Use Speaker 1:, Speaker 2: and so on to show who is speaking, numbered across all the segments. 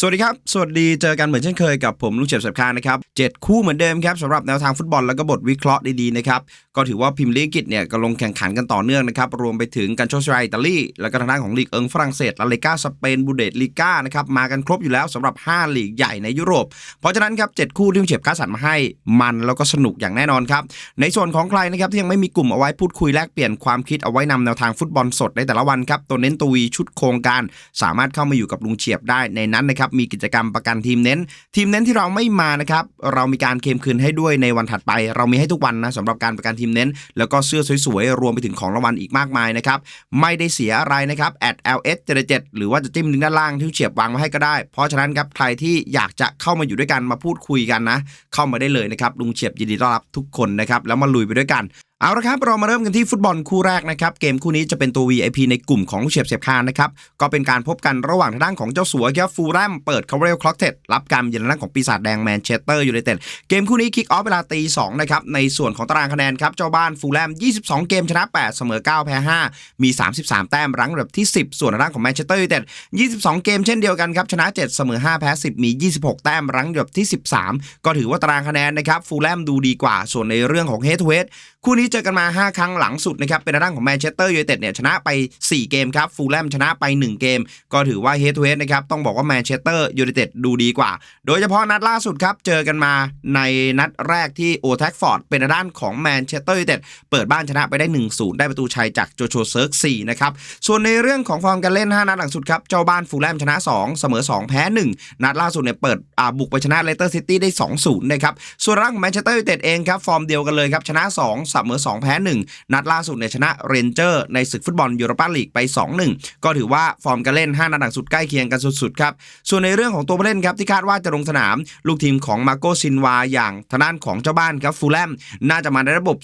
Speaker 1: สวัสดีครับ สวัสดีเจอกันเหมือนเช่นเคยกับผมลุงเฉียบสับคานะครับเจ็ดคู่เหมือนเดิมครับสำหรับแนวทางฟุตบอลแล้วก็บทวิเคราะห์ดีๆนะครับก็ถือว่าพิมพ์ลีกอังกฤษเนี่ยก็ลงแข่งขันกันต่อเนื่องนะครับรวมไปถึงการโชว์ชายอิตาลีแล้วก็ทางด้านของลีกเอิงฝรั่งเศสลาลิก้าสเปนบูเดสลีกานะครับมากันครบอยู่แล้วสำหรับ 5 ลีกใหญ่ในยุโรป เพราะฉะนั้นครับเจ็ดคู่ที่ลุงเฉียบคัดสรรมาให้มันแล้วก็สนุกอย่างแน่นอนครับในส่วนของใครนะครับที่ยังไม่มีกลุ่มเอาไว้พูดคุยแลกเปลี่ยนความคิดเอาไว้นำแนวทางฟุตบอลสดในแต่ละวันครับตัวเน้นตัววีชุดโครงการสามารถเข้ามาอยู่กับลุงเฉียบได้ในนั้นนะครับมีกิจกรรมประกันทีมเน้น ทีมเน้นที่เราไม่มานะครับเรามีการเคลมคืนให้ด้วยในวันถัดไป เรามีให้ทุกวันนะสำหรับการประกันทีมเน้น แล้วก็เสื้อสวยๆรวมไปถึงของรางวัลอีกมากมายนะครับไม่ได้เสียอะไรนะครับ at ls 7หรือว่าจะจิ้มลิงก์ด้านล่างที่เฉียบวางมาให้ก็ได้ เพราะฉะนั้นครับใครที่อยากจะเข้ามาอยู่ด้วยกันมาพูดคุยกันนะ เข้ามาได้เลยนะครับลุงเฉียบยินดีต้อนรับทุกคนนะครับแล้วมาลุยไปด้วยกันเอาละครับเรามาเริ่มกันที่ฟุตบอลคู่แรกนะครับเกมคู่นี้จะเป็นตัว VIP ในกลุ่มของลูกเฉียบเสียบคานนะครับก็เป็นการพบกันระหว่างทางด้านของเจ้าสัวครับฟูลแลมเปิดคาร์เรลคล็อกเท็ดรับการเยือนทางด้านของปีศาจแดงแมนเชสเตอร์ยูไนเต็ดเกมคู่นี้คิกออฟเวลาตี2นะครับในส่วนของตารางคะแนนครับเจ้าบ้านฟูลแลม22 เกมชนะ 8 เสมอ 9 แพ้ 5 มี 33 แต้มรั้งอันดับที่ 10 ส่วนทางด้านของแมนเชสเตอร์ยูไนเต็ด 22 เกมเช่นเดียวกันครับชนะ 7 เสมอ 5 แพ้ 10 มี 26 แต้มรั้งอันดับที่ 13 ก็ถือว่าตารางคะแนนนะครับฟูแลมดูดีกว่า ส่วนในเรื่องของเฮดทูเฮดคู่นี้เจอกันมา 5 ครั้งหลังสุดนะครับเป็นทางด้านของแมนเชสเตอร์ยูไนเต็ดเนี่ยชนะไป 4 เกมครับฟูลแลมชนะไป 1 เกม ก็ถือว่าเฮด o ูเฮดนะครับต้องบอกว่าแมนเชสเตอร์ยูไนเต็ดดูดีกว่า โดยเฉพาะนัดล่าสุดครับเจอกันมาในนัดแรกที่โอแท็กฟอร์ดเป็นด้านของแมนเชสเตอร์ยูไนเต็ดเปิดบ้านชนะไปได้ 1-0 ได้ประตูชัยจากโจโชเซิร์ก4นะครับส่วนในเรื่องของฟอร์มการเล่น 5 นัดหลังสุดครับเจ้าบ้านฟูลแลมชนะ 2 เสมอ 2 แพ้ 1 นัดล่าสุดเนี่ยเปิดอ่าบุกไปชนะเลสเตอร์ซิตี้ได้ 2-0นะครับส่วนทางด้านของแมนเชสเตอร์ยูไนเต็ดเองครับฟอร์มเดียวกันเลยครับชนะ 2 เสมออ 2 แพ้ 1 นัดล่าสุดเนี่ยชนะเรนเจอร์ในศึกฟุตบอลยูโรปาลีกไป 2-1 ก็ถือว่าฟอร์มการเล่น 5 นัดหลังสุดใกล้เคียงกันสุดๆครับ ส่วนในเรื่องของตัวผู้เล่นครับที่คาดว่าจะลงสนาม ลูกทีมของมาโกซินวาอย่างทางด้านของเจ้าบ้านครับฟูลแลมน่าจะมาในระบบ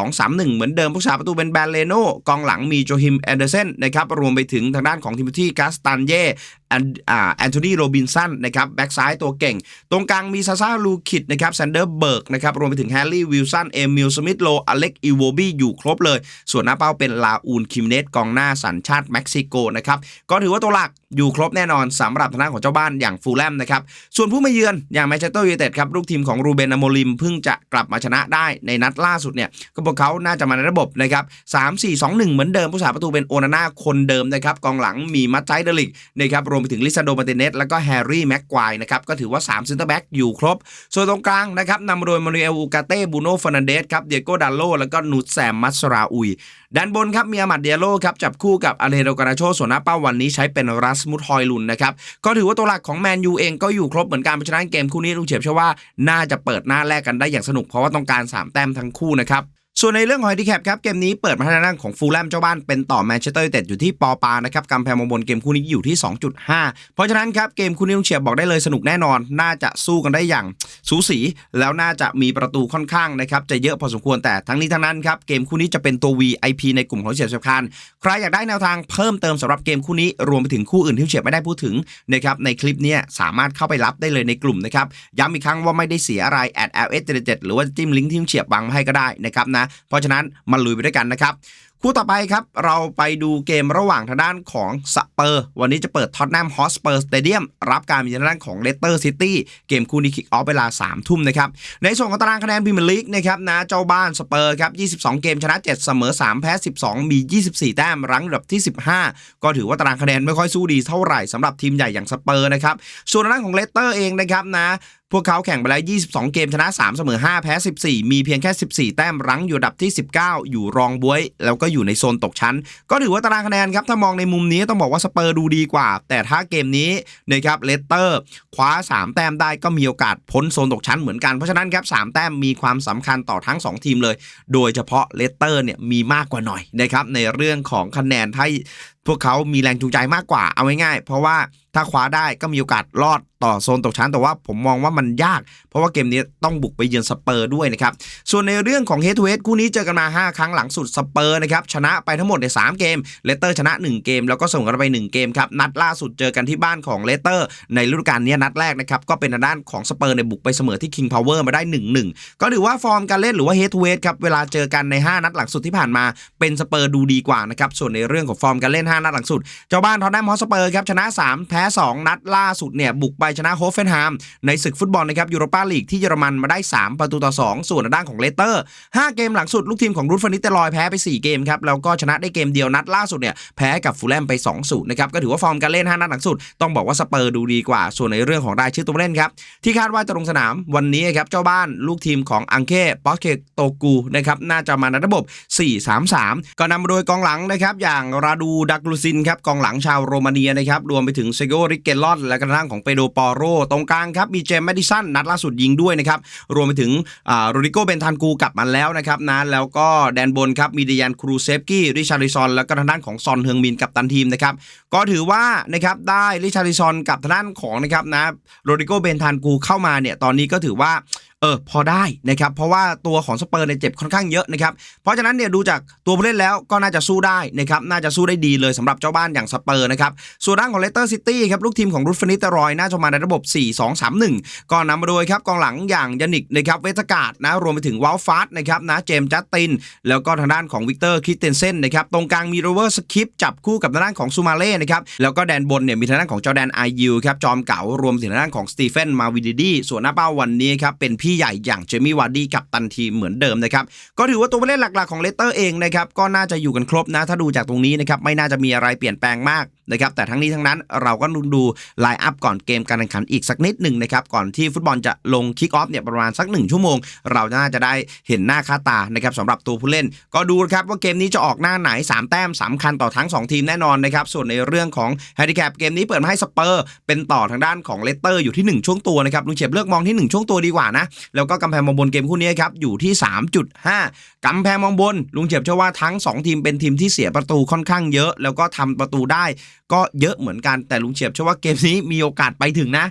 Speaker 1: 4-2-3-1 เหมือนเดิมผู้สาประตูเป็นแบรนเลโนกองหลังมีโจฮิมแอนเดอร์เซนนะครับรวมไปถึงทางด้านของทิมธีกาสตันเย่ แอนโทนีโรบินสันนะครับแบ็กซ้ายตัวเก่ง ตรงกลางมีซาซาลูคิดนะครับแซนเดอร์เบิร์กนะครับรวมไปถึงแฮร์รี่วิลสันเอมิลสมิธโลอเล็กอีโวบี้อยู่ครบเลย ส่วนหน้าเป้าเป็นลาอูนคิมเนตกองหน้าสัญชาติเม็กซิโกนะครับก็ถือว่าตัวหลักอยู่ครบแน่นอนสำหรับทางด้านของเจ้าบ้านอย่างฟูลแลมนะครับส่วนผู้มาเยือนอย่างแมนเชสเตอร์ยูไนเต็ดครับลูกทีมของรูเบนอโมลิมเพิ่งจะกลับมาชนะได้ในนัดล่าสุดเนี่ยก็พวกเขาน่าจะมาในระบบนะครับ3 4 2 1 เหมือนเดิมผู้สาประตูเป็นโอนาน่าคนเดิมนะครับกองหลังมีมัตไจเดลิกนะครับรวมไปถึงลิซาโดมาเตเนสแล้วก็แฮร์รี่แม็กควายนะครับก็ถือว่า3เซนเตอร์แบ็กอยู่ครบ ส่วนตรงกลางนะครับนำมาโดยมานูเอลอูกาเต้บูโน่ฟานันเดสครับเดียโกดัลโลแล้วก็นูตแซมมัสราอุยด้านบนครับมีอามัดเดียโลครับจับคู่กับอาเลโรกานาโชส่วนหน้าเป้าวันนี้ใช้เป็นรัสมุทฮอยลุนนะครับก็ถือว่าตัวหลักของแมนยูเองก็อยู่ครบเหมือนกันเพราะฉะนั้นเกมคู่นี้ลุงเฉียบเชื่อว่าน่าจะเปิดหน้าแรกกันได้อย่างสนุกเพราะว่าต้องการ 3 แต้มทั้งคู่นะครับ ส่วนในเรื่องของไฮดิแคปครับ เกมนี้เปิดมาทางด้านของฟูลแลมเจ้าบ้านเป็นต่อแมนเชสเตอร์ยูไนเต็ดอยู่ที่ปอปานะครับกำแพงมองบนเกมคู่นี้อยู่ที่ 2.5 เพราะฉะนั้นครับ เกมคู่นี้ลุงเฉียบบอกได้เลยสนุกแน่นอน น่าจะสู้กันได้อย่างสูสี แล้วน่าจะมีประตูค่อนข้างนะครับ จะเยอะพอสมควรแต่ทั้งนี้ทั้งนั้นครับ เกมคู่นี้จะเป็นตัว VIP ในกลุ่มของเฉียบเฉียบคานใครอยากได้แนวทางเพิ่มเติมสำหรับเกมคู่นี้รวมไปถึงคู่อื่นที่เฉียบไม่ได้พูดถึงนะครับในคลิปนี้สามารถเข้าไปรับได้เลยในกลุ่มนะครับย้ำอีกครั้งว่าไม่ได้เสียอะไร at ls 7หรือว่าจิ้มลิงก์ที่เฉียบวางให้ก็ได้นะครับนะเพราะฉะนั้นมาลุยไปด้วยกันนะครับคู่ต่อไปครับเราไปดูเกมระหว่างทางด้านของสเปอร์ วันนี้จะเปิดท็อตแนมฮอสเปอร์สเตเดียมรับการมีทางด้านของเลสเตอร์ซิตี้เกมคู่นี้คิกออฟเวลา 3 ทุ่มนะครับ ในส่วนของตารางคะแนนพรีเมียร์ลีกนะครับนะเจ้าบ้านสเปอร์ครับ 22 เกมชนะ 7 เสมอ 3 แพ้ 12 มี 24 แต้มรั้งอันดับที่ 15 ก็ถือว่าตารางคะแนนไม่ค่อยสู้ดีเท่าไหร่สำหรับทีมใหญ่อย่างสเปอร์นะครับส่วนทางด้านของเลสเตอร์เองนะครับนะพวกเขาแข่งไปแล้ว 22 เกมชนะ 3 เสมอ 5 แพ้ 14 มีเพียงแค่ 14 แต้มรั้งอยู่ดับที่ 19 อยู่รองบวย แล้วก็อยู่ในโซนตกชั้น ก็ถือว่าตารางคะแนนครับ ถ้ามองในมุมนี้ต้องบอกว่าสเปอร์ดูดีกว่า แต่ถ้าเกมนี้นะครับเลสเตอร์คว้า 3 แต้มได้ก็มีโอกาสพ้นโซนตกชั้นเหมือนกัน เพราะฉะนั้นครับ3แต้มมีความสำคัญต่อทั้ง 2 ทีมเลย โดยเฉพาะเลสเตอร์เนี่ยมีมากกว่าหน่อยนะครับในเรื่องของคะแนนถ้า พวกเขามีแรงจูงใจมากกว่าเอาง่ายๆ เพราะว่าถ้าคว้าได้ก็มีโอกาสรอดต่อโซนตกชั้น แต่ว่าผมมองว่ามันยาก เพราะว่าเกมนี้ต้องบุกไปเยือนสเปอร์ด้วยนะครับ ส่วนในเรื่องของเฮด o ูเฮดคู่นี้เจอกันมา 5 ครั้งหลังสุดสเปอร์นะครับชนะไปทั้งหมดใน 3 เกม เลสเตอร์ชนะ 1 เกม แล้วก็ส่งกันไป 1 เกมครับ นัดล่าสุดเจอกันที่บ้านของเลสเตอร์ ในฤดูกาลนี้นัดแรกนะครับก็เป็นทางด้านของสเปอร์ในบุกไปเสมอที่ King Power มาได้ 1-1 ก็ถือว่าฟอร์มการเล่นหรือว่าเฮด o ูเฮดครับเวลาเจอกันใน 5 นัดหลังสุดที่ผ่านมาเป็นสเปอร์ดูดีกว่านะครับส่วนในเรื่องของฟอร์มการเล่น5 นัดหลังสุด เจ้าบ้านทอตแนมฮอสเปอร์ครับชนะ 3 แพ้ 2 นัดล่าสุดเนี่ยบุกไปชนะโฮฟเฟนไฮม์ในศึกฟุตบอลนะครับยูโรปาลีกที่เยอรมันมาได้ 3 ประตูต่อ 2 ส่วนด้านของเลสเตอร์ 5 เกมหลังสุดลูกทีมของรูทฟานิสเตลอยแพ้ไป 4 เกมครับแล้วก็ชนะได้เกมเดียวนัดล่าสุดเนี่ยแพ้กับฟูลแลมไป2 0นะครับก็ถือว่าฟอร์มการเล่น 5 นัดหลังสุด ต้องบอกว่าสเปอร์ดูดีกว่า ส่วนในเรื่องของรายชื่อตัวเล่นครับที่คาดว่าจะลงสนามวันนี้ครับเจ้าบ้านลูกทีมของอังเก้ปอสเคโตกูนะครับน่าจะมาในระบบ 4-3-3 ก็นำมาโดยกองหลังนะครับอย่างราดูดักลูซินครับกองหลังชาวโรมาเนียนะครับรวมไปถึงเซโกริเกลอนและกระทั่งของเปโดปอโรตรงกลางครับมีเจมส์แมดิสันนัดล่าสุดยิงด้วยนะครับรวมไปถึงโรดิโกเบนทานกูกลับมาแล้วนะครับนะแล้วก็แดนบนครับมีเดียนครูเซฟกี้ริชาริซอนแล้วก็ทางด้านของซอนเฮืองมินกับตันทีมนะครับก็ถือว่านะครับได้ริชาริซอนกับทางด้านของนะครับนะโรดิโกเบนทานกูเข้ามาเนี่ยตอนนี้ก็ถือว่าเออพอได้นะครับเพราะว่าตัวของสเปอร์เนี่ยเจ็บค่อนข้างเยอะนะครับเพราะฉะนั้นเนี่ยดูจากตัวผู้เล่นแล้วก็น่าจะสู้ได้นะครับน่าจะสู้ได้ดีเลยสำหรับเจ้าบ้านอย่างสเปอร์นะครับส่วนด้านของเลสเตอร์ซิตี้ครับลูกทีมของรูฟฟานิเตอรอยน่าจะมาในระบบ 4-2-3-1 ก็นำมาโดยครับกองหลังอย่างยานิกนะครับเวสกาดนะรวมไปถึงวอลฟาสนะครับนะเจมส์จัสติน แล้วก็ทางด้านของวิกเตอร์คิสเตนเซนนะครับตรงกลางมีโรเวอร์สคิปจับคู่กับทางด้านของซูมาเล่นะครับแล้วก็แดนบนเนี่ยมีทางด้านของจอแดนไอยูครับจอมเก๋ารวมถึงทางด้านของสตีเฟนมาวิดดีส่วนหน้าเป้าวันนี้ครับเป็นพีใหญ่อย่างเจมี่วาร์ดี้กับตันทีเหมือนเดิมนะครับก็ถือว่าตัวผู้เล่นหลักๆของเลสเตอร์เองนะครับก็น่าจะอยู่กันครบนะถ้าดูจากตรงนี้นะครับไม่น่าจะมีอะไรเปลี่ยนแปลงมาก นะครับแต่ทั้งนี้ทั้งนั้นเราก็ดูดูไลน์อัพก่อนเกมการแข่งขันอีกสักนิดหนึ่งนะครับก่อนที่ฟุตบอลจะลงคิกออฟเนี่ยประมาณสักหนึ่งชั่วโมง เราน่าจะได้เห็นหน้าค่าตานะครับสำหรับตัวผู้เล่น ก็ดูครับว่าเกมนี้จะออกหน้าไหน 3 แต้มสำคัญต่อทั้ง 2 ทีมแน่นอนนะครับส่วนในเรื่องของแฮนดิแคปเกมนี้เปิดมาให้สเปอร์เป็นต่อทางด้านของเลสเตอร์อยู่ที่ 1 ช่วงตัวนะครับลุงเฉียบเลือกมองที่ 1 ช่วงตัวดีกว่านะแล้วก็กำแพงมองบนเกมคู่นี้ครับอยู่ที่ 3.5กำแพงมองบนลุงเฉียบเชื่อว่าทั้ง 2 ทีมเป็นทีมที่เสียประตูค่อนข้างเยอะ แล้วก็ทำประตูได้ ก็เยอะเหมือนกันแต่ลุงเฉียบเชื่อว่าเกมนี้มีโอกาสไปถึงนะ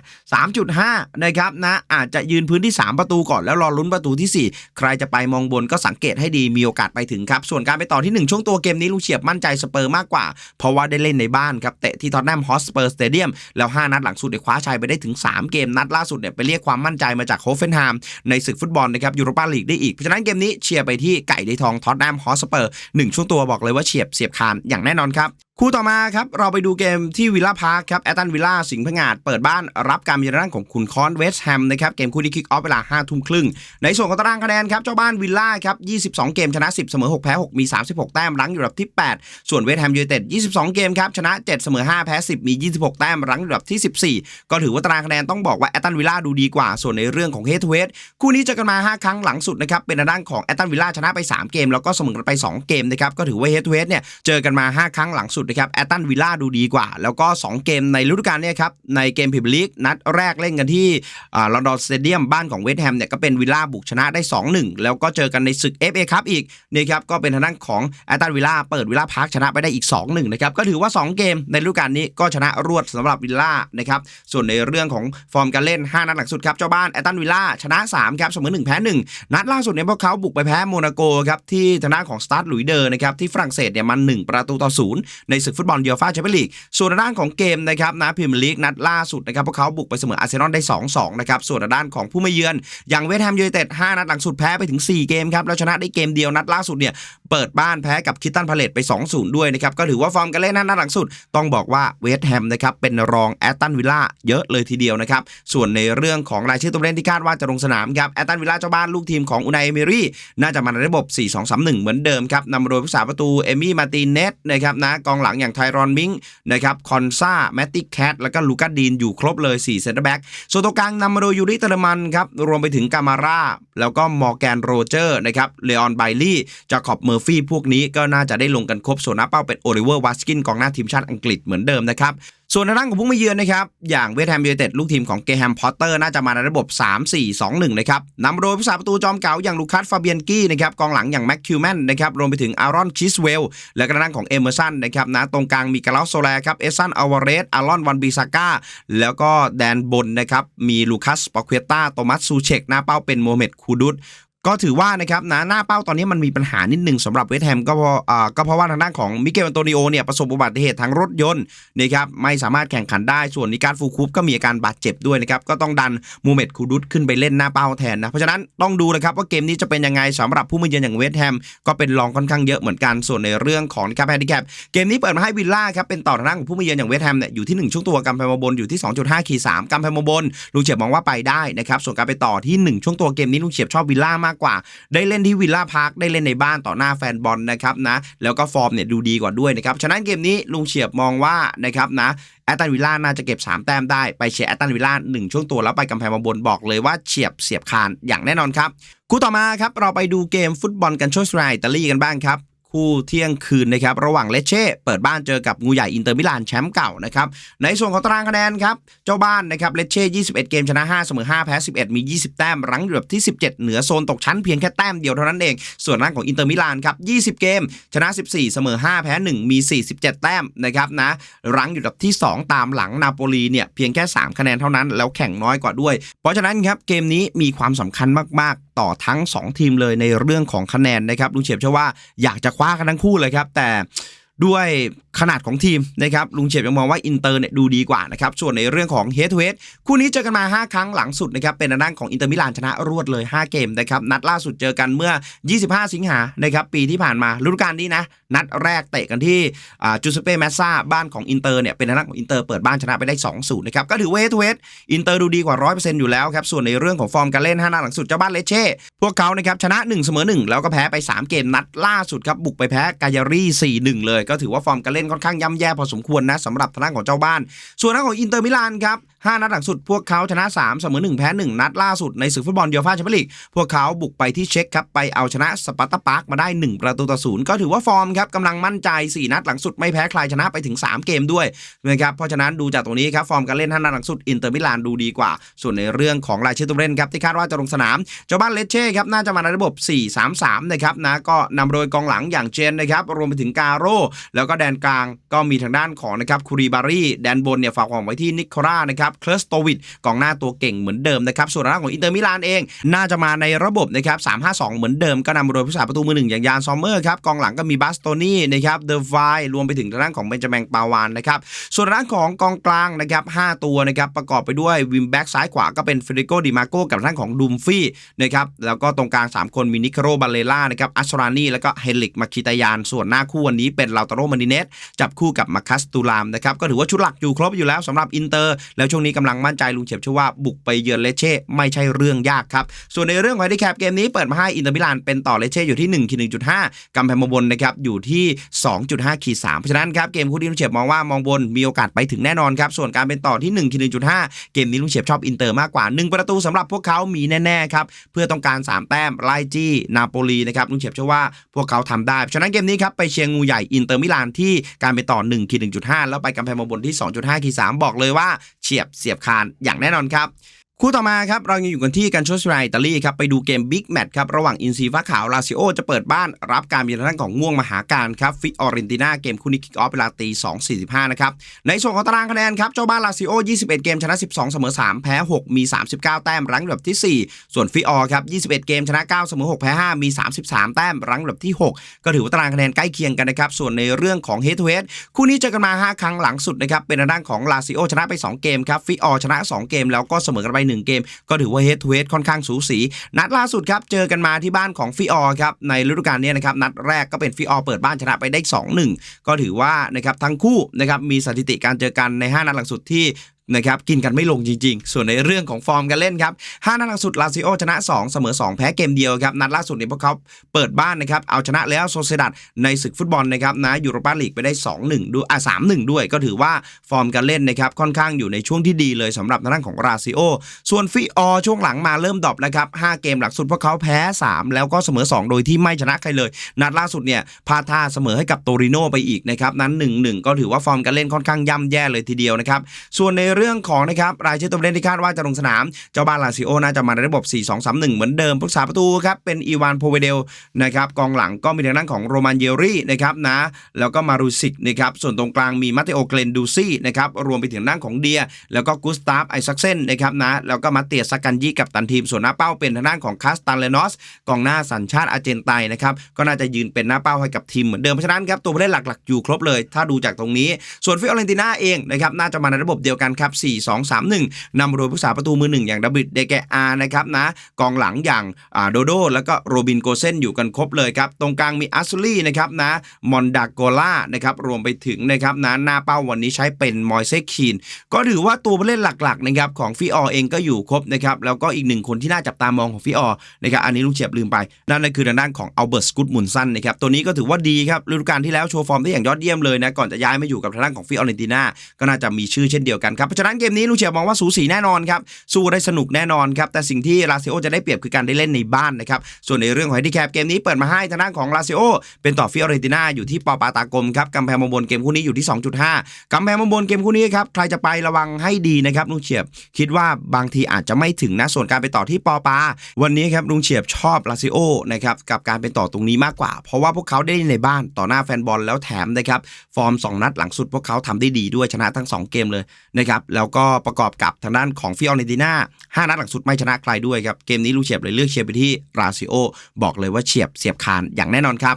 Speaker 1: 3.5 นะครับนะอาจจะยืนพื้นที่ 3 ประตูก่อนแล้วรอลุ้นประตูทีสี่ 4 ใครจะไปมองบนก็สังเกตให้ดีมีโอกาสไปถึงครับ ส่วนการไปต่อที่ 1 ช่วงตัวเกมนี้ลุงเฉียบมั่นใจสเปอร์มากกว่า เพราะว่าได้เล่นในบ้านครับเตะที่ทอตแนมฮอสเปอร์สเตเดียมแล้ว 5 นัดหลังสุดเนี่ยคว้าชัยไปได้ถึง 3 เกมนัดล่าสุดเนี่ยไปเรียกความมั่นใจมาจากโฮฟเฟนไฮม์ในศึกฟุตบอลนะครับยูโรปาลีกได้อีกเพราะฉะนั้นเกมนี้เชียร์ไปที่ไก่ได้ทองทอตแนมฮอสเปอร์หนึ่งช่วงตัวบอกเลยว่าเฉียบเสียบคานอย่างแน่นอนครับ คู่ต่อมาครับ เราไปดูเกมที่วิลล่าพาร์คครับแอตันวิลล่าสิงห์พงาดเปิดบ้านรับการมีร่างของคุณคอนเวสแฮมนะครับ เกมคู่นี้คิกออฟเวลา5ทุ่มครึ่ง ในส่วนของตารางคะแนนครับ เจ้าบ้านวิลล่าครับ 22 เกมชนะ 10 เสมอ 6 แพ้ 6 มี 36 แต้มรั้งอยู่อันดับที่ 8 ส่วนเวสแฮมยูไนเต็ด 22 เกมครับ ชนะ 7 เสมอ 5 แพ้ 10 มี 26 แต้มรั้งอยู่อันดับที่ 14 ก็ถือว่าตารางคะแนนต้องบอกว่าแอตันวิลล่าดูดีกว่า ส่วนในเรื่องของเฮดทูเฮดคู่นี้เจอกันมา 5 ครั้งหลังสุดนะครับเป็นด้านของแอตันวิลล่าชนะไป 3 เกม แล้วก็เสมอไป 2 เกมนะครับก็ถือว่าเฮดทูเฮดเนี่ยเจอกันมา 5 ครั้งหลังสุดนะครับแอตตันวิลล่าดูดีกว่า แล้วก็ 2 เกมในฤดูกาลเนี่ยครับ ในเกมพรีเมียร์ลีกนัดแรกเล่นกันที่ลอนดอนสเตเดียมบ้านของเวสต์แฮมเนี่ยก็เป็นวิลล่าบุกชนะได้ 2-1 แล้วก็เจอกันในศึก FA ครับอีกนี่ครับก็เป็นทางด้านของแอตตันวิลล่าเปิดวิลล่าพาร์คชนะไปได้อีก 2-1นะครับก็ถือว่า 2 เกมในฤดูกาลนี้ก็ชนะรวดสำหรับวิลล่านะครับส่วนในเรื่องของฟอร์มการเล่น 5 นัดหลังสุดครับเจ้าบ้านแอตตันวิลล่าชนะ3ครับเสมอ1แพ้1นัดล่าสุดเนี่ยพวกเขาบุกไปแพ้โมนาโกครับที่ทางด้านของสตาร์ทหลุยเดอร์นะครับที่ฝรั่งเศสเนี่ยมัน1ประตูต่อศูนย์ในศึกฟุตบอลเดียฟ่าแชมเปี้ยนลีกส่วนด้านของเกมนะครับนะพรีเมียร์ลีกนัดล่าสุดนะครับพวกเขาบุกไปเสมออาร์เซนอลได้ 2-2 นะครับส่วนด้านของผู้ไม่เยือน อย่างเวสต์แฮมยูไนเต็ด5นัดหลังสุดแพ้ไปถึง 4 เกมครับแล้วชนะได้เกมเดียวนัดล่าสุดเนี่ยเปิดบ้านแพ้กับคิตตันพาเลตไป 2-0 ด้วยนะครับก็ถือว่าฟอร์มการเล่นนัดหลังสุด ต้องบอกว่าเวสต์แฮมนะครับเป็นรองแอตตันวิลล่าเยอะเลยทีเดียวนะครับส่วนในเรื่องของรายชื่อตัวเล่นที่คาดว่าจะลงสนามครับแอตตันวิลล่าเจ้าบ้านลูกทีมของอุนายเอเมรี่น่าจะมาในระบบ 4-2-3-1 เหมือนเดิมครับนำโดยผู้สาประตูเอมี่มาตินเนสนะครับนะกองหลังอย่างไทรอนมิงนะครับคอนซาแมตติแคทแล้วก็ลูกัสดีนอยู่ครบเลย4เซนเตอร์แบ็กส่วนตัวกลางนำมาโดยยูริเตอร์มันครับรวมไปถึงกามาร่าแล้วก็มอร์แกนโรเจอร์นะครับเลออนไบลี่จาคอบเมอร์ฟี่พวกนี้ก็น่าจะได้ลงกันครบส่วนหน้าเป้าเป็นโอลิเวอร์วัสกินกองหน้าทีมชาติอังกฤษเหมือนเดิมนะครับส่วนทางด้านของผู้มาเยือนนะครับอย่างเวสต์แฮมยูไนเต็ดลูกทีมของเกแฮมพอตเตอร์น่าจะมาในระบบ 3-4-2-1 นะครับนำโดยผู้สาประตูจอมเก่าอย่างลูคัสฟาเบียนกี้นะครับกองหลังอย่างแม็กคิวแมนนะครับรวมไปถึงอารอนคิสเวลและกระด้านของเอเมอร์สันนะครับนะตรงกลางมีกาลาโซแลครับเอซันอาวาเรสอารอนวันบิซาก้าแล้วก็แดนบนนะครับมีลูคัสปอเคตาโตมัสซูเชกหน้าเป้าเป็นโมเมดคูดุต ก็ถือว่านะครับนะหน้าเป้าตอนนี้มันมีปัญหานิดหนึ่งสำหรับเวสแฮมก็เพราะก็เพราะว่าทางด้านของมิเกลอันโตนิโอเนี่ยประสบอุบัติเหตุทางรถยนต์นะครับไม่สามารถแข่งขันได้ส่วนนิการฟูคูปก็มีอาการบาดเจ็บด้วยนะครับก็ต้องดันมูเมตคูดุสขึ้นไปเล่นหน้าเป้าแทนนะเพราะฉะนั้นต้องดูนะครับว่าเกมนี้จะเป็นยังไงสำหรับผู้มาเยือนอย่างเวสแฮมก็เป็นรองค่อนข้างเยอะเหมือนกันส่วนในเรื่องของนะครับแฮนดิแคปเกมนี้เปิดมาให้วิลล่าครับเป็นต่อทางด้านของผู้มาเยือนอย่างเวสแฮมเนี่ยอยู่ที่หนึ่งช่วงตัวกำแพงมาบนอยู่ที่ 2.5ขีด3กำแพงมาบนลุงเฉียบมองว่าไปได้นะครับส่วนการไปต่อที่หนึ่งช่วงตัวเกมนี้ลุงเฉียบชอบวิลล่ามากกว่า ได้เล่นที่วิลล่าพาร์คได้เล่นในบ้านต่อหน้าแฟนบอลนะครับนะแล้วก็ฟอร์มเนี่ยดูดีกว่าด้วยนะครับฉะนั้นเกมนี้ลุงเฉียบมองว่านะครับนะแอตตันวิลล่าน่าจะเก็บ 3 แต้มได้ ไปเชียร์แอตตันวิลล่า1ช่วงตัวแล้วไปกำแพงมาบนบอกเลยว่าเฉียบเสียบคานอย่างแน่นอนครับคู่ต่อมาครับเราไปดูเกมฟุตบอลกันโชสไรอิตาลีกันบ้างครับ คู่เที่ยงคืนนะครับระหว่างเลเช่เปิดบ้านเจอกับงูใหญ่อินเตอร์มิลานแชมป์เก่านะครับในส่วนของตารางคะแนนครับเจ้าบ้านนะครับเลเช่21 เกมชนะ 5 เสมอ 5 แพ้ 11 มี 20 แต้มรั้งอยู่อันดับที่ 17 เหนือโซนตกชั้นเพียงแค่แต้มเดียวเท่านั้นเอง ส่วนร่างของอินเตอร์มิลานครับ20 เกม ชนะ 14 เสมอ 5 แพ้ 1 มี 47 แต้มนะครับนะรั้งอยู่อันดับที่ 2 ตามหลังนาโปลีเนี่ยเพียงแค่ 3 คะแนนเท่านั้นแล้วแข่งน้อยกว่าด้วย เพราะฉะนั้นครับเกมนี้มีความสำคัญมาก ๆ ต่อทั้ง 2 ทีมเลยในเรื่องของคะแนนนะครับลุงเฉียบเชื่อว่าอยากจะคว้ากันทั้งคู่เลยครับ แต่ด้วย ขนาดของทีมนะครับลุงเฉียบยังมองว่าอินเตอร์เนี่ยดูดีกว่านะครับส่วนในเรื่องของเฮดทูเฮดคู่นี้เจอกันมา 5 ครั้งหลังสุดนะครับเป็นทางด้านของอินเตอร์มิลานชนะรวดเลย 5 เกมนะครับนัดล่าสุดเจอกันเมื่อ 25 สิงหานะครับปีที่ผ่านมาฤดูกาลนี้นะนัดแรกเตะกันที่จูสเป้แมสซาบ้านของอินเตอร์เนี่ยเป็นทางด้านของอินเตอร์เปิดบ้านชนะไปได้ 2-0นะครับก็ถือว่าเฮดทูเฮดอินเตอร์ดูดีกว่า 100%อยู่แล้วครับส่วนในเรื่องของฟอร์มการเล่น5นัดหลังสุดเจ้าบ้านเลเช่พวกเขานะครับชนะ1เสมอ1แล้วก็แพ้ไป 3 เกมนัดล่าสุดครับบุกไปแพ้กายารี4-1 เลย ก็ถือว่าฟอร์มการเล่นค่อนข้างย่ำแย่พอสมควรนะสำหรับทางด้านของเจ้าบ้าน ส่วนทางของอินเตอร์มิลานครับ 5 นัดหลังสุดพวกเขาชนะ 3 เสมอ 1 แพ้ 1 นัดล่าสุดในศึกฟุตบอลยูฟ่าแชมเปี้ยนลีก พวกเขาบุกไปที่เช็กครับ ไปเอาชนะสปาร์ตาปาร์กมาได้ 1 ประตูต่อศูนย์ก็ถือว่าฟอร์มครับกำลังมั่นใจ 4 นัดหลังสุดไม่แพ้ใครชนะไปถึง 3 เกมด้วยนะครับเพราะฉะนั้นดูจากตรงนี้ครับฟอร์มการเล่น 5 นัดหลังสุดอินเตอร์มิลานดูดีกว่า ส่วนในเรื่องของรายชื่อตัวเล่นครับที่คาดว่าจะลงสนามเจ้าบ้านเลเช่ครับน่าจะมาในระบบ 4-3-3 นะครับนะก็นำโดยกองหลังอย่างเจนนะครับรวมไปถึงกาโรแล้วก็แดนกลางก็มีทางด้านของนะครับคูริบารีแดนบนเนี่ยฝากความไว้ที่นิโคล่านะครับเคลสโตวิดกองหน้าตัวเก่งเหมือนเดิมนะครับส่วนทางด้าของอินเตอร์มิลานเอง น่าจะมาในระบบนะครับ352 เหมือนเดิมก็นำโดยผู้สาประตูมือหนึ่งอย่างยานซอมเมอร์ครับกองหลังก็มีบัสโตนี่นะครับเดอร์ไฟรวมไปถึงทางด้านของเบนจามินปาวานนะครับส่วนทางด้านของกองกลางนะครับ5ตัวนะครับประกอบไปด้วยวิมแบ็กซ้ายขวาก็เป็นเฟเดโกดิมาโกกับทางด้านของดูมฟี่นะครับแล้วก็ตรงกลาง 3 คนมีนิคโรบาเลล่านะครับอัชรานีแล้วก็เฮลิกมาคิตายานส่วนหน้าคู่วันนี้เป็นลาตาโรมาดิเนสจับคู่กับมาคัสตูลามนะครับก็ถือว่าชุดหลักอยู่ครบอยู่แล้วสำหรับอินเตอร์แล้วช่วงนี้กำลังมั่นใจลุงเฉียบเชื่อว่าบุกไปเยือนเลเช่ไม่ใช่เรื่องยากครับ ส่วนในเรื่องของไฮดิแคปเกมนี้เปิดมาให้อินเตอร์มิลานเป็นต่อเลเช่อยู่ที่1ขีด1.5กำแพงมองบนนะครับอยู่ที่ 2.5ขีด3เพราะฉะนั้นครับเกมคู่ที่ลุงเฉียบมองว่ามองบนมีโอกาสไปถึงแน่นอนครับส่วนการเป็นต่อที่1ขีด1.5เกมนี้ลุงเฉียบชอบอินเตอร์มากกว่า 1 ประตูสำหรับพวกเขามีแน่ๆครับเพื่อต้องการ 3 แต้มไล่จี้นาโปลีนะครับลุงเฉียบเชื่อว่าพวกเขาทำได้ฉะนั้นเกมนี้ครับไปเชียร์งูใหญ่อินเตอร์มิลานที่การเป็นต่อ1ขีด1.5 แล้วไปกำแพงมองบนที่ 2.5ขีด3บอกเลยว่าเฉียบเสียบคานอย่างแน่นอนครับ คู่ต่อมาครับเรายังอยู่กันที่กันโชสไรอิตาลีครับไปดูเกมบิ๊กแมตช์ครับระหว่างอินซีฟ้าขาวลาซิโอจะเปิดบ้านรับการมีทางด้านของง่วงมหาการครับฟิออเรนติน่าเกมคู่นี้คิกออฟเวลาตี2.45 นะครับ ในส่วนของตารางคะแนนครับเจ้าบ้านลาซิโอ 21 เกมชนะ 12 เสมอ 3 แพ้ 6 มี 39 แต้มรั้งอันดับที่ 4 ส่วนฟิออครับ 21 เกมชนะ 9 เสมอ 6 แพ้ 5 มี 33 แต้มรั้งอันดับที่ 6 ก็ถือว่าตารางคะแนนใกล้เคียงกันนะครับส่วนในเรื่องของเฮดทูเฮดคู่นี้เจอกันมา 5 ครั้งหลังสุดนะครับเป็นทางด้านของลาซิโอชนะไป 2 เกมครับฟิออชนะ 2 เกมแล้วก็เสมอกันไป1 เกม ก็ถือว่าเฮดทูเฮดค่อนข้างสูสี นัดล่าสุดครับเจอกันมาที่บ้านของฟิออครับในฤดูกาลนี้นะครับนัดแรกก็เป็นฟิออเปิดบ้านชนะไปได้ 2-1 ก็ถือว่านะครับทั้งคู่นะครับมีสถิติการเจอกันใน 5 นัดหลังสุดที่ นะครับกินกันไม่ลงจริงๆ ส่วนในเรื่องของฟอร์มการเล่นครับ5นัดหลังสุดลาซิโอชนะ 2 เสมอ 2 แพ้เกมเดียวครับนัดล่าสุดเนี่ยพวกเขาเปิดบ้านนะครับเอาชนะแล้วโซเซดัดในศึกฟุตบอลนะครับนะยูโรปาลีกไปได้ 2-1 ด้วยอะ3-1 ด้วย ก็ถือว่าฟอร์มการเล่นนะครับค่อนข้างอยู่ในช่วงที่ดีเลยสำหรับทางด้านของลาซิโอส่วนฟิออช่วงหลังมาเริ่มดรอปนะครับ5เกมหลังสุดพวกเขาแพ้ 3 แล้วก็เสมอ 2 โดยที่ไม่ชนะใครเลย นัดล่าสุดเนี่ยพาท่าเสมอให้กับโตริโนไปอีกนะครับนั้น 1-1 ก็ถือว่าฟอร์มการเล่นค่อนข้างย่ำแย่เลยทีเดียวนะครับส่วนในเรื่องของนะครับรายชื่อตัวเล่นที่คาดว่าจะลงสนาม เจ้าบ้านลาซิโอน่าจะมาในระบบ 4-2-3-1 เหมือนเดิมผู้รักษาประตูครับเป็นอีวานโพเวเดลนะครับกองหลังก็มีทางด้านของโรมันเยรี่นะครับนะแล้วก็มารูซิกนะครับส่วนตรงกลางมีมาเตโอเกลนดูซี่นะครับรวมไปถึงด้านของเดีย แล้วก็กุสตาฟไอซักเซนนะครับนะแล้วก็มาเตียสกันยี่กับตันทีมส่วนหน้าเป้าเป็นทางด้านของคาสตันเลนอสกองหน้าสัญชาติอาร์เจนไตนนะครับก็น่าจะยืนเป็นหน้าเป้าให้กับทีมเหมือนเดิมเพราะฉะนั้นครับตัวผู้เล่นหลักๆอยู่ครบเลย ถ้าดูจากตรงนี้ ส่วนฟิออเรนติน่าเองนะครับน่าจะมาในระบบเดียวกันครับ4-2-3-1นำโดยผู้สาประตูมือหนึ่งอย่างดับบิดเดเกอานะครับนะกองหลังอย่างโดโดแล้วก็โรบินโกเซนอยู่กันครบเลยครับ ตรงกลางมีอัสซูลี่นะครับนะมอนดาโกล่านะครับรวมไปถึงนะครับนะหน้าเป้าวันนี้ใช้เป็นมอยเซคีนก็ถือว่าตัวผู้เล่นหลักๆนะครับของฟิออเองก็อยู่ครบนะครับแล้วก็อีกหนึ่งคนที่น่าจับตามองของฟิออนะครับอันนี้ลุงเฉียบลืมไป นั่นก็คือทางด้านของอัลเบิร์ตสกุตมุนสันนะครับตัวนี้ก็ถือว่าดีครับฤดูกาลที่แล้วโชว์ฟอร์มได้อย่างยอดเยี่ยมเลยนะก่อนจะย้ายมาอยู่กับทางด้านของฟิออเรนติน่าก็น่าจะมีชื่อเช่นเดียวกันครับราะฉะนั้นเกมนี้ลุงเฉียมองว่าสูสีแน่นอนครับสู้ได้สนุกแน่นอนครับแต่สิ่งที่ลาซิโอจะได้เปรียบคือการได้เล่นในบ้านนะครับส่วนในเรื่องของแฮนดิแคปเกมนี้เปิดมาให้ทางด้านของลาซิโอเป็นต่อฟิออเรติน่าอยู่ที่ปอปาตากลมครับกำแพงมบนเกมคู่นี้อยู่ที่ 2.5กำแพงมบนเกมคู่นี้ครับใครจะไประวังให้ดีนะครับลุงเฉียบคิดว่าบางทีอาจจะไม่ถึงนะส่วนการไปต่อที่ปอปา วันนี้ครับลุงเฉียบชอบลาซิโอนะครับกับการเป็นต่อตรงนี้มากกว่า เพราะว่าพวกเขาได้ในบ้านต่อหน้าแฟนบอลแล้วแถมนะครับฟอร์ม 2 นัดหลังสุดพวกเขาทำได้ดีด้วยชนะทั้ง 2 เกมเลยนะครับแล้วก็ประกอบกับทางด้านของฟิออเรนติน่า5นัดหลังสุดไม่ชนะใครด้วยครับ เกมนี้ลูเฉียบเลยเลือกเชียร์ไปที่ราซิโอ บอกเลยว่าเฉียบเสียบคานอย่างแน่นอนครับ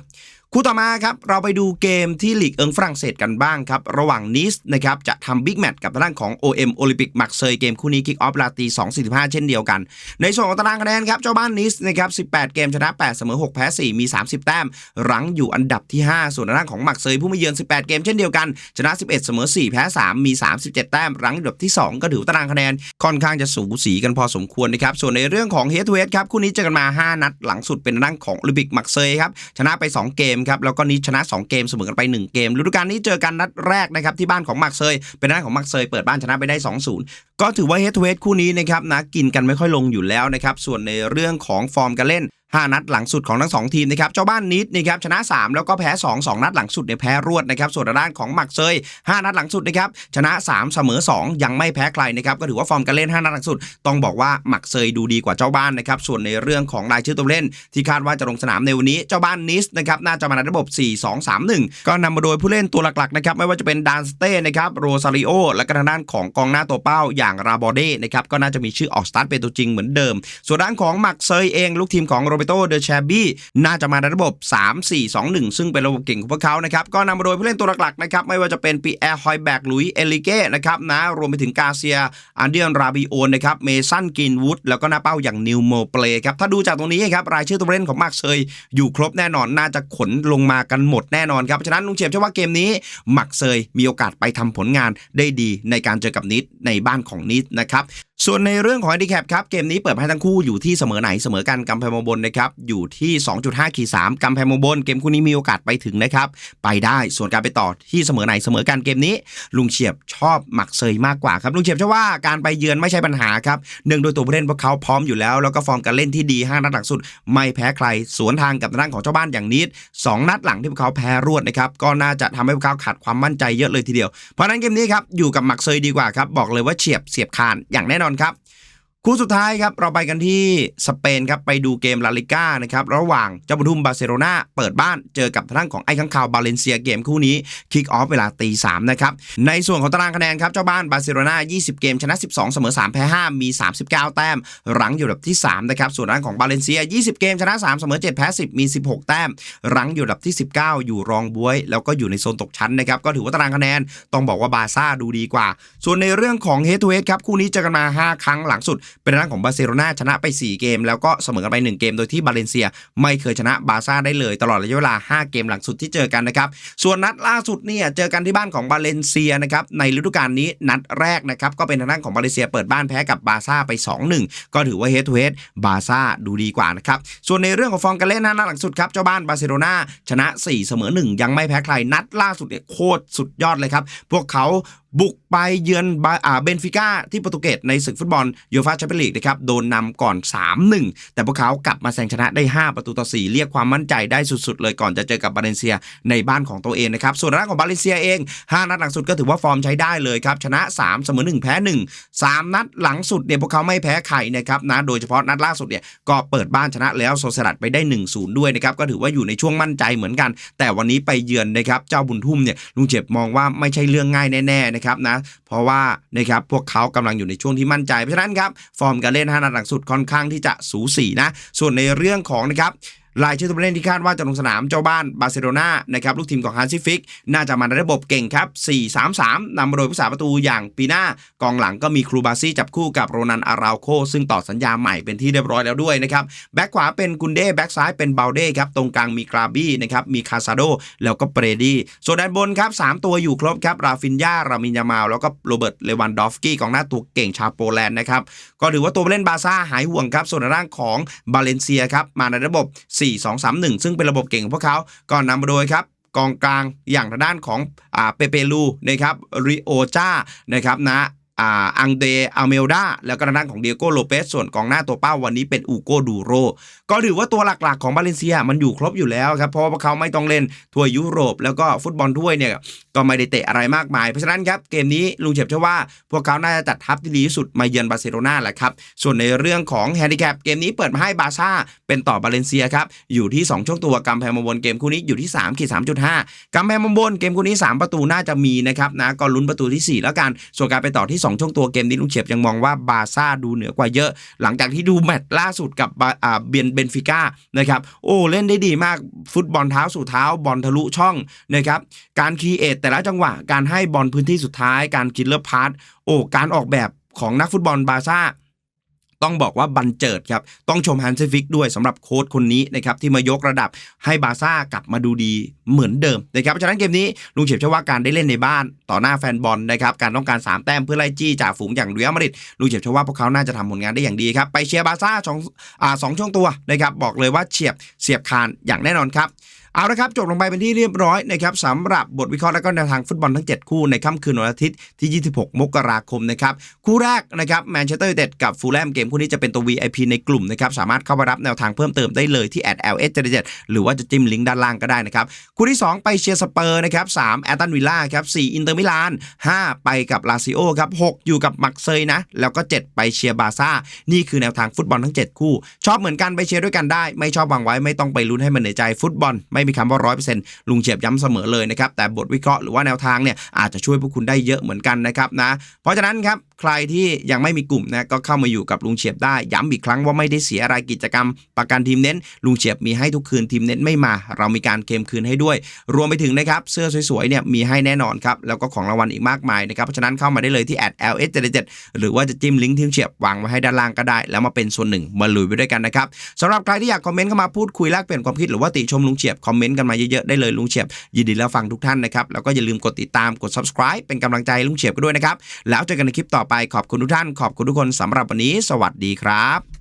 Speaker 1: คู่ต่อมาครับเราไปดูเกมที่ลีกเอิงฝรั่งเศสกันบ้างครับ ระหว่างนิสนะครับจะทำบิ๊กแมตช์กับทางด้านของ OM โอลิมปิกมักเซยเกมคู่นี้คิกออฟลาตี2.45 เช่นเดียวกัน ในส่วนของตารางคะแนนครับเจ้าบ้านนิสนะครับ18 เกมชนะ 8 เสมอ 6 แพ้ 4 มี 30 แต้ม รั้งอยู่อันดับที่ 5 ส่วนทางด้านของมักเซยผู้มาเยือน 18 เกมเช่นเดียวกัน ชนะ 11 เสมอ 4 แพ้ 3 มี 37 แต้ม รั้งอยู่อันดับที่ 2 ก็ถือตารางคะแนนค่อนข้างจะสูสีกันพอสมควรนะครับส่วนในเรื่องของเฮดทูเฮดครับคู่นี้เจอกันมา 5 นัดหลังสุดเป็นทางด้านของโอลิมปิกมักเซยครับชนะไป 2 เกมครับแล้วก็นิสชนะ 2 เกมเสมอกันไป 1 เกมฤดูกาลนี้เจอกันนัดแรกนะครับที่บ้านของมักเซยเป็นด้านของมักเซยเปิดบ้านชนะไปได้ 2-0 ก็ถือว่าเฮดทูเวดคู่นี้นะครับนะกินกันไม่ค่อยลงอยู่แล้วนะครับส่วนในเรื่องของฟอร์มการเล่น 5 นัดหลังสุดของทั้ง2ทีมนะครับเจ้าบ้านนิดนะครับชนะ 3 แล้วก็แพ้ 2 2 นัดหลังสุดเนี่ยแพ้รวดนะครับส่วนด้านของหมักเซย 5 นัดหลังสุดนะครับชนะ 3 เสมอ 2 ยังไม่แพ้ใครนะครับก็ถือว่าฟอร์มการเล่น 5 นัดหลังสุด ต้องบอกว่าหมักเซยดูดีกว่าเจ้าบ้านนะครับส่วนในเรื่องของรายชื่อตัวเล่น ที่คาดว่าจะลงสนามในวันนี้เจ้าบ้านนิสนะครับน่าจะมาในระบบ 4-2-3-1 ก็นำมาโดยผู้เล่นตัวหลักๆนะครับไม่ว่าจะเป็นดานสเต้นะครับโรซาริโอและก็ทางด้านของกองหน้าตัวเป้าอย่างราบอเด้นะครับก็น่าจะมีชื่อออกสตาร์ทเป็นตัวจริงเหมือนเดิม ส่วนด้านของหมักเซยเองลูกทีมของโรเบโตเดอแชบี้น่าจะมาในระบบ 3-4-2-1 ซึ่งเป็นระบบเก่งของพวกเขานะครับก็นำมาโดยผู้เล่นตัวหลักๆนะครับไม่ว่าจะเป็นปีแอร์ฮอยแบกลุยเอลิเก้นะครับนะรวมไปถึงกาเซียอันเดียนราบิโอนนะครับเมสันกินวูดแล้วก็หน้าเป้าอย่างนิวโมเปลครับถ้าดูจากตรงนี้ครับรายชื่อตัวเล่นของมาร์คเซยอยู่ครบแน่นอนน่าจะขนลงมากันหมดแน่นอนครับเพราะฉะนั้นลุงเฉียบเชื่อว่าเกมนี้มักเซยมีโอกาสไปทำผลงานได้ดีในการเจอกับนิดในบ้านของนิดนะครับส่วนในเรื่องของ handicap ครับ เกมนี้เปิดให้ทั้งคู่อยู่ที่เสมอไหนเสมอกันกำแพงมงบนนะครับ อยู่ที่ 2.5ขีด3กำแพงมงบน เกมคู่นี้มีโอกาสไปถึงนะครับ ไปได้ส่วนการไปต่อที่เสมอไหนเสมอกันเกมนี้ ลุงเฉียบชอบหมักเซยมากกว่าครับลุงเฉียบเชื่อว่าการไปเยือนไม่ใช่ปัญหาครับเนื่องโดยตัวผู้เล่นพวกเขาพร้อมอยู่แล้ว แล้วก็ฟอร์มการเล่นที่ดี5นัดหลังสุด ไม่แพ้ใคร สวนทางกับทางด้านของเจ้าบ้านอย่างนิดสองนัดหลังที่พวกเขาแพ้รวดนะครับก็น่าจะทำให้พวกเขาขาดความมั่นใจเยอะเลยทีเดียวเพราะฉะนั้นเกมนี้ครับอยู่กับหมักเซยดีกว่าครับบอกเลยว่าเฉียบเสียบคานอย่างแน่นอนครับ คู่สุดท้ายครับเราไปกันที่สเปนครับไปดูเกมลาลิก้านะครับระหว่างเจ้าบุญทุ่มบาร์เซโลนาเปิดบ้านเจอกับทางของไอ้ข้างคาวบาเลนเซียเกมคู่นี้คิกออฟเวลาตีสามนะครับในส่วนของตารางคะแนนครับเจ้าบ้านบาร์เซโลนา20 เกมชนะ 12 เสมอ 3 แพ้ 5 มี 39 แต้ม รั้งอยู่อันดับที่ 3 นะครับ ส่วนด้านของบาเลนเซีย 20 เกมชนะ 3 เสมอ 7 แพ้ 10 มี 16 แต้ม รั้งอยู่อันดับที่ 19 อยู่รองบวย แล้วก็อยู่ในโซนตกชั้นนะครับ ก็ถือว่าตารางคะแนน ต้องบอกว่าบาซ่าดูดีกว่า ส่วนในเรื่องของเฮดทูเฮดครับ คู่นี้เจอกันมา 5 ครั้งหลังสุดเป็นทางของบาร์เซโลนาชนะไป 4 เกม แล้วก็เสมอกันไป 1 เกม โดยที่บาเลนเซีย ไม่เคยชนะบาซ่าได้เลย ตลอดระยะเวลา 5 เกมหลังสุดที่เจอกันนะครับ ส่วนนัดล่าสุดเนี่ยเจอกันที่บ้านของบาเลนเซียนะครับในฤดูกาลนี้นัดแรกนะครับก็เป็นทางด้านของบาเลนเซียเปิดบ้านแพ้กับบาซ่าไป 2-1 ก็ถือว่าเฮดทูเฮดบาซ่าดูดีกว่านะครับส่วนในเรื่องของฟอร์มการเล่นนัดหลังสุดครับเจ้าบ้านบาร์เซโลนาชนะ 4 เสมอ 1 ยังไม่แพ้ใครนัดล่าสุดเนี่ยโคตรสุดยอดเลยครับพวกเขาบุกไปเยือนบาอ่าเบนฟิก้าที่โปรตุเกสในศึกฟุตบอลยูฟาแชมเปี้ยนลีกนะครับโดนนำก่อน 3-1 แต่พวกเขากลับมาแซงชนะได้ 5 ประตูต่อ 4 เรียกความมั่นใจได้สุดๆ เลยก่อนจะเจอกับบาเลนเซียในบ้านของตัวเองนะครับ ส่วนด้านของบาเลนเซียเอง 5 นัดหลังสุดก็ถือว่าฟอร์มใช้ได้เลยครับ ชนะ 3 เสมอ 1 แพ้ 1 3 นัดหลังสุดเนี่ยพวกเขาไม่แพ้ใครนะครับนะโดยเฉพาะนัดล่าสุดเนี่ยก็เปิดบ้านชนะแล้วโซเซลัดไปได้ 1-0 ด้วยนะครับก็ถือว่าอยู่ในช่วงมั่นใจเหมือนกัน แต่วันนี้ไปเยือนนะครับเจ้าบุญทุ่มเนี่ยลุงเจ็บมองว่าไม่ใช่เรื่องง่ายแน่ๆนะครับนะเพราะว่านะครับพวกเขากำลังอยู่ในช่วงที่มั่นใจเพราะฉะนั้นครับฟอร์มการเล่น5นัดหลังสุดค่อนข้างที่จะสูสีนะส่วนในเรื่องของนะครับ รายชื่อตัวผู้เล่นที่คาดว่าจะลงสนามเจ้าบ้านบาร์เซโลนานะครับลูกทีมของฮันซิฟิก น่าจะมาในระบบเก่งครับ 4-3-3นำมาโดยผู้สาประตูอย่างปีหน้ากองหลังก็มีครูบาซี่จับคู่กับโรนันอาราโค ซึ่งต่อสัญญาใหม่เป็นที่เรียบร้อยแล้วด้วยนะครับแบ็กขวาเป็นกุนเด้แบ็กซ้ายเป็นเบลเด้ครับตรงกลางมีกราบี้นะครับมีคาซาโดแล้วก็เปรดี้ส่วนด้านบนครับสามตัวอยู่ครบครับราฟินยารามินยามาแล้วก็โรเบิร์ตเลวันดอฟสกี้กองหน้าตัวเก่งชาวโปแลนด์นะครับก็ถือว่าตัวผู้เล่นบาร์ซ่าหายห่วงครับส่วนในร่างของบาเลนเซียครับมาในระบบ4-2-3-1 ซึ่งเป็นระบบเก่งของพวกเขาก่อนนำมาโดยครับกองกลางอย่างทางด้านของอ่าเปเปลูนะครับริโอจ้านะครับนะอ่าอังเดอเมลดาแล้วก็ทางด้านของเดียโกโลเปสส่วนกองหน้าตัวเป้าวันนี้เป็นอูโกดูโร ก็ถือว่าตัวหลักๆของบาเลนเซียมันอยู่ครบอยู่แล้วครับ เพราะว่าพวกเขาไม่ต้องเล่นทัวร์ยุโรป แล้วก็ฟุตบอลถ้วยเนี่ย ก็ไม่ได้เตะอะไรมากมาย เพราะฉะนั้นครับเกมนี้ลุงเฉบเชื่อว่า พวกเขาน่าจะจัดทัพที่ดีที่สุดมาเยือนบาร์เซโลนาแหละครับ ส่วนในเรื่องของแฮนดิแคปเกมนี้เปิดมาให้บาซ่าเป็นต่อบาเลนเซียครับอยู่ที่ 2 ช่วงตัวกำแพงมาบนเกมคู่นี้อยู่ที่3ขีด3.5กำแพงมาบนเกมคู่นี้ 3 ประตูน่าจะมีนะครับนะก็ลุ้นประตูทีสี่4 แล้วกันส่วนการไปต่อที่ 2 ช่วงตัวเกมนี้ลุงเฉียบยังมองว่าบาซ่าดูเหนือกว่าเยอะ หลังจากที่ดูแมตช์ล่าสุดกับเบาอ่าเบนเบนฟิก้านะครับโอ้เล่นได้ดีมากฟุตบอลเท้าสู่เท้าบอลทะลุช่องนะครับการคีเอทแต่ละจังหวะการให้บอลพื้นที่สุดท้ายการคิดเลือร์พาสโอ้การออกแบบของนักฟุตบอลบาร์ซ่าต้องบอกว่าบันเจิดครับ ต้องชมฮันเซฟิกด้วยสำหรับโค้ชคนนี้นะครับที่มายกระดับให้บาร์ซ่ากลับมาดูดีเหมือนเดิมนะครับเพราะฉะนั้นเกมนี้ลุงเฉียบเชื่อว่าการได้เล่นในบ้านต่อหน้าแฟนบอลนะครับการต้องการ 3 แต้มเพื่อไล่จี้จ่าฝูงอย่างเรียลมาดริดลุงเฉียบเชื่อว่าพวกเขาน่าจะทำผลงานได้อย่างดีครับไปเชียร์บาร์ซ่าสองอ่าสองช่วงตัวนะครับบอกเลยว่าเฉียบเสียบคานอย่างแน่นอนครับ เอาละครับจบลงไปเป็นที่เรียบร้อยนะครับสำหรับบทวิเคราะห์และก็แนวทางฟุตบอลทั้ง 7 คู่ในค่ำคืนวันอาทิตย์ที่ 26 มกราคมนะครับคู่แรกนะครับแมนเชสเตอร์ยูไนเต็ดกับฟูลแลมเกมคู่นี้จะเป็นตัว VIP ในกลุ่มนะครับสามารถเข้าไปรับแนวทางเพิ่มเติมได้เลยที่แอด @ls 7หรือว่าจะจิ้มลิงก์ด้านล่างก็ได้นะครับคู่ที่ 2 ไปเชียร์สเปอร์นะครับ3แอตตันวิลล่าครับ4อินเตอร์มิลาน5ไปกับลาซิโอครับ6อยู่กับมักเซยนะแล้วก็ 7 ไปเชียร์บาซ่านี่คือแนวทางฟุตบอลทั้ง 7 คู่ ชอบเหมือนกันไปเชียร์ด้วยกันได้ ไม่ชอบวางไว้ไม่ต้องไปลุ้นให้มันเหนื่อยใจฟุตบอลไม่มีคำว่าร้อยเปอร์เซ็นต์ลุงเฉียบย้ำเสมอเลยนะครับแต่บทวิเคราะห์หรือว่าแนวทางเนี่ยอาจจะช่วยพวกคุณได้เยอะเหมือนกันนะครับนะเพราะฉะนั้นครับ ใครที่ยังไม่มีกลุ่มนะก็เข้ามาอยู่กับลุงเฉียบได้ ย้ำอีกครั้งว่าไม่ได้เสียอะไรกิจกรรม ประกันทีมเน้น ลุงเฉียบมีให้ทุกคืนทีมเน้นไม่มา เรามีการเคมคืนให้ด้วย รวมไปถึงนะครับเสื้อสวยๆเนี่ยมีให้แน่นอนครับแล้วก็ของรางวัลอีกมากมายนะครับเพราะฉะนั้นเข้ามาได้เลยที่ LS77 หรือว่าจะจิ้มลิงก์ที่ลุงเฉียบวางไว้ให้ด้านล่างก็ได้ แล้วมาเป็นส่วนหนึ่งมาลุยไปด้วยกันนะครับสำหรับใครที่อยากคอมเมนต์เข้ามาพูดคุยแลกเปลี่ยนความคิดหรือว่าติชมลุงเฉียบคอมเมนต์กันมาเยอะๆได้เลยลุงเฉียบยินดีแล้วฟังทุกท่านนะครับแล้วก็อย่าลืมกดติดตามกด subscribe เป็นกำลังใจลุงเฉียบกันด้วยนะครับแล้วเจอกันในคลิปต่อไปขอบคุณทุกท่าน ขอบคุณทุกคนสำหรับวันนี้ สวัสดีครับ